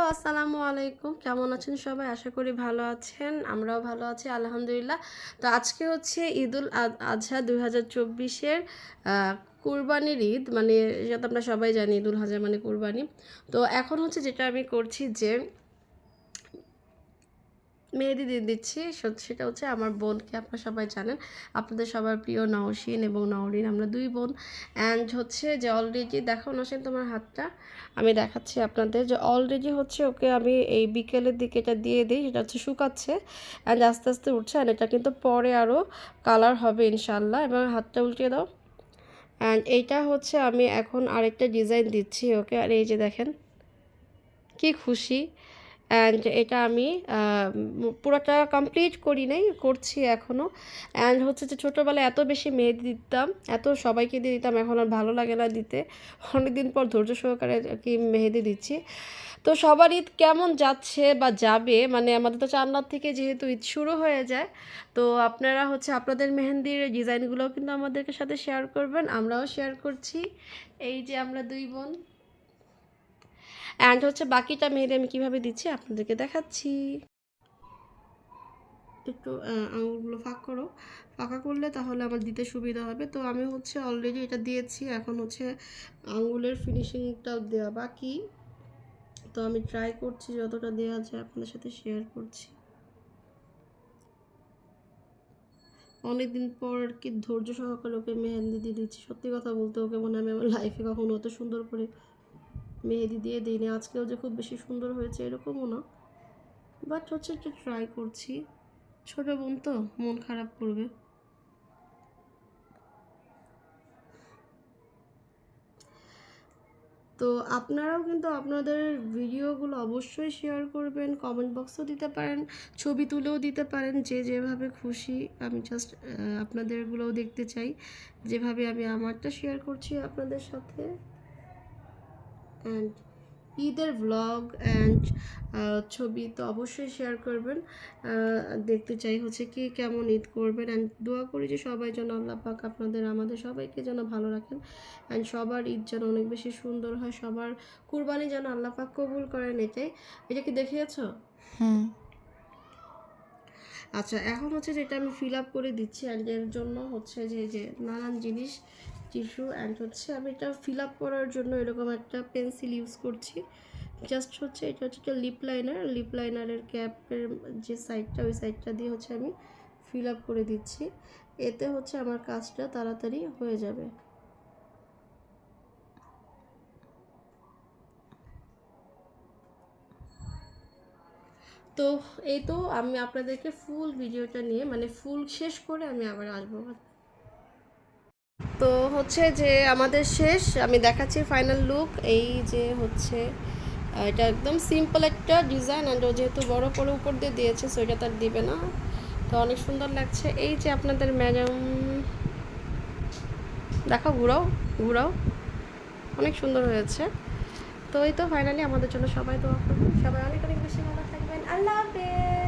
Hello, আসসালামু আলাইকুম। কেমন আছেন সবাই? আশা করি ভালো আছেন, আমরাও ভালো আছি, আলহামদুলিল্লাহ। তো আজকে হচ্ছে ঈদুল আজহা দুই হাজার চব্বিশের কুরবানির ঈদ মানে যেটা আমরা সবাই জানি ঈদুল হাজা মানে কুরবানি। তো এখন হচ্ছে যেটা আমি করছি যে মেহেদি দিয়ে দিচ্ছি। সেটা হচ্ছে আমার বোনকে আপনারা সবাই জানেন। আপনাদের সবার প্রিয় নওশিন এবং নওরিন, আমরা দুই বোন। অ্যান্ড হচ্ছে যে অলরেডি দেখো নওশিন তোমার হাতটা, আমি দেখাচ্ছি আপনাদের যে অলরেডি হচ্ছে ওকে আমি এই বিকেলের দিকে এটা দিয়ে দিই, সেটা হচ্ছে শুকাচ্ছে। অ্যান্ড আস্তে আস্তে উঠছে অ্যান্ড এটা কিন্তু পরে আরও কালার হবে ইনশাল্লাহ এবং হাতটা উল্টে দাও। অ্যান্ড এইটা হচ্ছে আমি এখন আরেকটা ডিজাইন দিচ্ছি ওকে। আর এই যে দেখেন, কি খুশি। অ্যান্ড এটা আমি পুরোটা কমপ্লিট করি নাই, করছি এখনও অ্যান্ড হচ্ছে যে ছোটোবেলায় এত বেশি মেহেদি দিতাম, এত সবাইকে দিয়ে দিতাম, এখন আর ভালো লাগে না দিতে। অনেকদিন পর ধৈর্য সহকারে আর কি মেহেদি দিচ্ছি। তো সবার ঈদ কেমন যাচ্ছে বা যাবে? মানে আমাদের তো চান্নার থেকে যেহেতু ঈদ শুরু হয়ে যায়, তো আপনারা হচ্ছে আপনাদের মেহেন্দির ডিজাইনগুলোও কিন্তু আমাদেরকে সাথে শেয়ার করবেন, আমরাও শেয়ার করছি। এই যে আমরা দুই বোন। অ্যান্ড হচ্ছে বাকিটা মেহেদি আমি কীভাবে দিচ্ছি আপনাদেরকে দেখাচ্ছি। একটু আঙুলগুলো ফাঁক করো। ফাঁকা করলে তাহলে আমার দিতে সুবিধা হবে। তো আমি হচ্ছে অলরেডি এটা দিয়েছি। এখন হচ্ছে আঙুলের ফিনিশিংটাও দেওয়া বাকি। তো আমি ট্রাই করছি যতটা দেওয়া যায় আপনাদের সাথে শেয়ার করছি। অনেকদিন পর আর কি ধৈর্য সহকারে ওকে মেহেন্দি দিয়ে দিচ্ছি। সত্যি কথা বলতে ওকে মনে আমি আমার লাইফে কখনো অত সুন্দর করে মেহেদি দিয়ে দিইনি। আজকেও যে খুব বেশি সুন্দর হয়েছে এরকমও না। বাট হচ্ছে একটু ট্রাই করছি। ছোটো বোন তো, মন খারাপ করবে। তো আপনারাও কিন্তু আপনাদের ভিডিওগুলো অবশ্যই শেয়ার করবেন কমেন্ট বক্সও দিতে পারেন, ছবি তুলেও দিতে পারেন, যে যেভাবে খুশি আমি জাস্ট আপনাদেরগুলোও দেখতে চাই। যেভাবে আমি আমারটা শেয়ার করছি আপনাদের সাথে। অ্যান্ড ঈদের ব্লগ অ্যান্ড ছবি তো অবশ্যই শেয়ার করবেন। দেখতে চাই হচ্ছে কি কেমন ঈদ করবেন। অ্যান্ড দোয়া করি যে সবাই যেন আল্লাহ পাক আপনাদের আমাদের সবাইকে যেন ভালো রাখেন। অ্যান্ড সবার ঈদ যেন অনেক বেশি সুন্দর হয়। সবার কুরবানি যেন আল্লাহ পাক কবুল করেন এটাই। এটা কি দেখিয়েছো? হুম। আচ্ছা এখন হচ্ছে যেটা আমি ফিল আপ করে দিচ্ছি। অ্যান্ড এর জন্য হচ্ছে যে যে নানান জিনিস টিস্যু অ্যান্ড হচ্ছে আমি এটা ফিল আপ করার জন্য এরকম একটা পেন্সিল ইউজ করছি। জাস্ট হচ্ছে এটা হচ্ছে একটা লিপ লাইনার লিপ লাইনারের ক্যাপের যে সাইডটা ওই সাইডটা দিয়ে হচ্ছে আমি ফিল আপ করে দিচ্ছি। এতে হচ্ছে আমার কাজটা তাড়াতাড়ি হয়ে যাবে। তো এই তো আমি আপনাদেরকে ফুল ভিডিওটা নিয়ে মানে ফুল শেষ করে আমি আবার আসব। তো হচ্ছে যে আমাদের শেষ, আমি দেখাচ্ছি ফাইনাল লুক এই যে হচ্ছে এটা একদম সিম্পল একটা ডিজাইন অ্যান্ড ও যেহেতু বড় করে উপর দিয়ে দিয়েছে সো এটা তার দিবে না। তো অনেক সুন্দর লাগছে। এই যে আপনাদের ম্যাডাম দেখো ঘুরাও ঘুরাও। অনেক সুন্দর হয়েছে। তো এই তো ফাইনালি আমাদের জন্য সবাই দোয়া করবেন। সবাই অনেক অনেক বেশি ভালো থাকবেন। আল্লাহ হাফেজ।